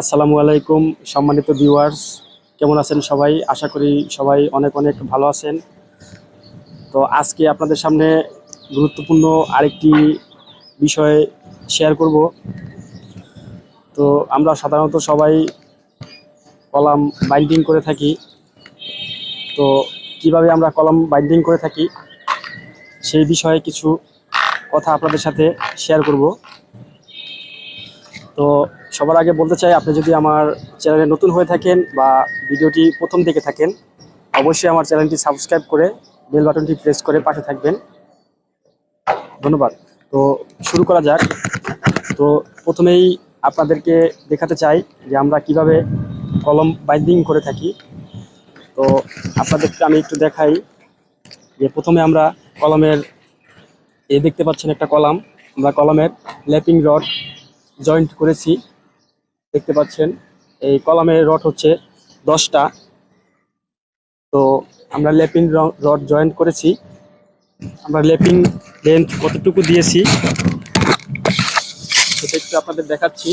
আসসালামু আলাইকুম, সম্মানিত ভিউয়ার্স কেমন আছেন সবাই? আশা করি সবাই অনেক অনেক ভালো আছেন। তো আজকে আপনাদের সামনে গুরুত্বপূর্ণ আরেকটি বিষয় শেয়ার করব। তো আমরা সাধারণত সবাই কলাম বাইন্ডিং করে থাকি। তো কীভাবে আমরা কলাম বাইন্ডিং করে থাকি, সেই বিষয়ে কিছু কথা আপনাদের সাথে শেয়ার করব। তো সবার আগে বলতে চাই, আপনি যদি আমার চ্যানেলে নতুন হয়ে থাকেন বা ভিডিওটি প্রথম দেখে থাকেন, অবশ্যই আমার চ্যানেলটি সাবস্ক্রাইব করে বেল বাটনটি প্রেস করে পাশে থাকবেন। ধন্যবাদ। তো শুরু করা যাক। তো প্রথমেই আপনাদেরকে দেখাতে চাই যে আমরা কীভাবে কলম বাইন্ডিং করে থাকি। তো আপনাদেরকে আমি একটু দেখাই যে প্রথমে আমরা কলমের এ দেখতে পাচ্ছেন একটা কলাম, আমরা কলমের ল্যাপিং রড জয়েন্ট করেছি। দেখতে পাচ্ছেন, এই কলামের রড হচ্ছে দশটা। তো আমরা ল্যাপিং রড জয়েন্ট করেছি। আমরা ল্যাপিং লেন্থ কতটুকু দিয়েছি, সেটা একটু আপনাদের দেখাচ্ছি।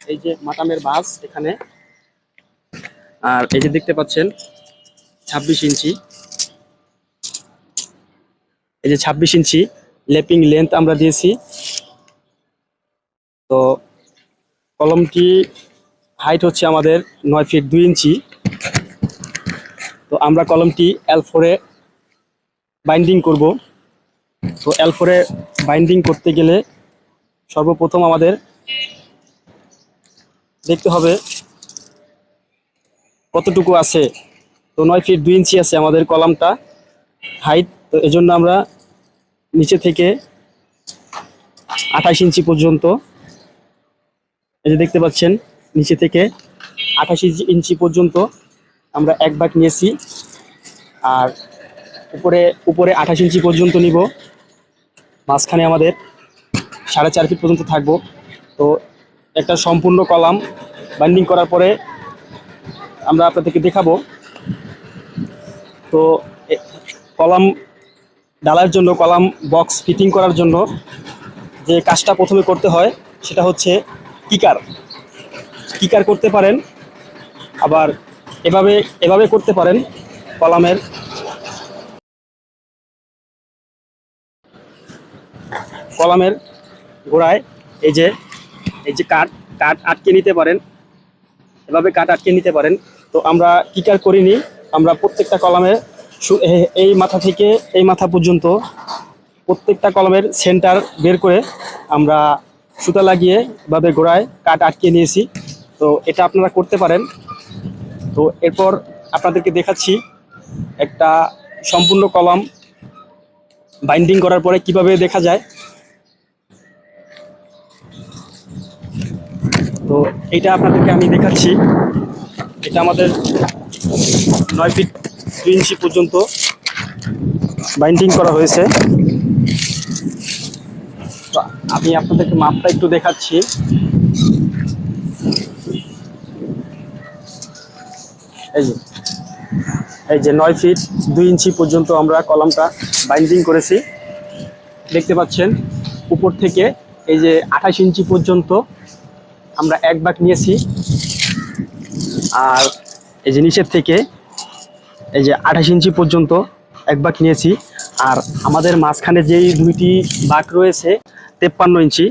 এই যে মাটামের বাস এখানে। আর এই যে দেখতে পাচ্ছেন, ছাব্বিশ ইঞ্চি। এই যে ছাব্বিশ ইঞ্চি লেপিং লেন্থ আমরা দিয়েছি। তো কলমটি হাইট হচ্ছে আমাদের নয় ফিট দুই ইঞ্চি। তো আমরা কলমটি এল ফোরে বাইন্ডিং করব। তো এল ফোরে বাইন্ডিং করতে গেলে সর্বপ্রথম আমাদের দেখতে হবে কতটুকু আছে। তো নয় ফিট দুই ইঞ্চি আছে আমাদের কলামটা হাইট তো এজন্য আমরা নিচে থেকে আঠাশ ইঞ্চি পর্যন্ত এই যে দেখতে পাচ্ছেন, নিচে থেকে আঠাশ ইঞ্চি পর্যন্ত আমরা এক ভাগ নিয়েছি। আর উপরে উপরে আঠাশ ইঞ্চি পর্যন্ত নিব। মাঝখানে আমাদের সাড়ে চার ফিট পর্যন্ত থাকব। তো একটা সম্পূর্ণ কলাম বাইন্ডিং করার পরে আমরা আপনাদেরকে দেখাবো। তো কলাম ডালার জন্য, কলাম বক্স ফিটিং করার জন্য যে কাজটা প্রথমে করতে হয়, সেটা হচ্ছে কিকার। কিকার করতে পারেন, আবার এভাবে এভাবে করতে পারেন কলামের। কলামের গোড়ায় এই যে এই যে কাঠ কাঠ আটকে নিতে পারেন। এভাবে কাঠ আটকে নিতে পারেন। তো আমরা কিকার করিনি, আমরা প্রত্যেকটা কলামের এই মাথা থেকে এই মাথা পর্যন্ত প্রত্যেকটা কলমের সেন্টার বের করে আমরা সুতা লাগিয়ে এভাবে গোড়ায় কাঠ আটকে নিয়েছি। তো এটা আপনারা করতে পারেন। তো এরপর আপনাদেরকে দেখাচ্ছি একটা সম্পূর্ণ কলম বাইন্ডিং করার পরে কীভাবে দেখা যায়। তো এটা আপনাদেরকে আমি দেখাচ্ছি। এটা আমাদের নয় ফিট দুই ইঞ্চি পর্যন্ত বাইন্ডিং করা হয়েছে। আমি আপনাদেরকে মাপটা একটু দেখাচ্ছি। এই যে এই যে নয় ফিট দুই ইঞ্চি পর্যন্ত আমরা কলমটা বাইন্ডিং করেছি। দেখতে পাচ্ছেন, উপর থেকে এই যে আঠাশ ইঞ্চি পর্যন্ত আমরা এক ভাগ নিয়েছি। আর এই যে নিচের থেকে এই যে আঠাশ ইঞ্চি পর্যন্ত এক ভাগ নিয়েছি। আর আমাদের মাঝখানে যেই দুইটি বাঘ রয়েছে, তেপ্পান্ন ইঞ্চি।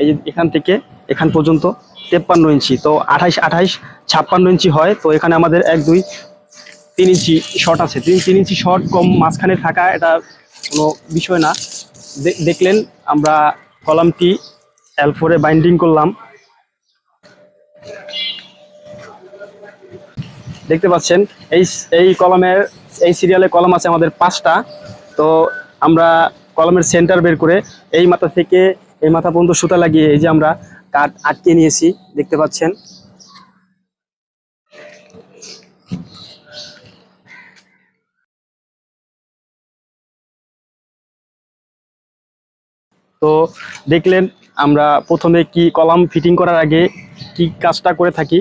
এই এখান থেকে, এখান পর্যন্ত তেপ্পান্ন ইঞ্চি। তো আঠাইশ আঠাইশ, ছাপ্পান্ন ইঞ্চি হয়। তো এখানে আমাদের এক, দুই, তিন ইঞ্চি শর্ট আছে। তিন তিন ইঞ্চি শর্ট কম মাঝখানে থাকা এটা কোনো বিষয় না। দেখলেন, আমরা কলামটি এল ফোরে বাইন্ডিং করলাম। দেখতে পাচ্ছেন, এই এই কলমের এই সিরিয়ালে কলম আছে আমাদের পাঁচটা। তো আমরা কলমের সেন্টার বের করে এই মাথা থেকে এই মাথা পর্যন্ত সুতা লাগিয়ে এই যে আমরা কাঠ আটকে নিয়েছি, দেখতে পাচ্ছেন। তো দেখলেন আমরা প্রথমে কি কলাম ফিটিং করার আগে কি কাজটা করে থাকি।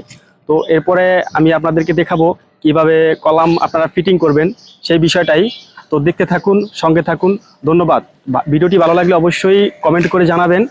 তো এরপরে আমি আপনাদেরকে দেখাবো কীভাবে কলাম আপনারা ফিটিং করবেন সেই বিষয়টাই। তো দেখতে থাকুন, সঙ্গে থাকুন, ধন্যবাদ। ভিডিওটি ভালো লাগলে অবশ্যই কমেন্ট করে জানাবেন।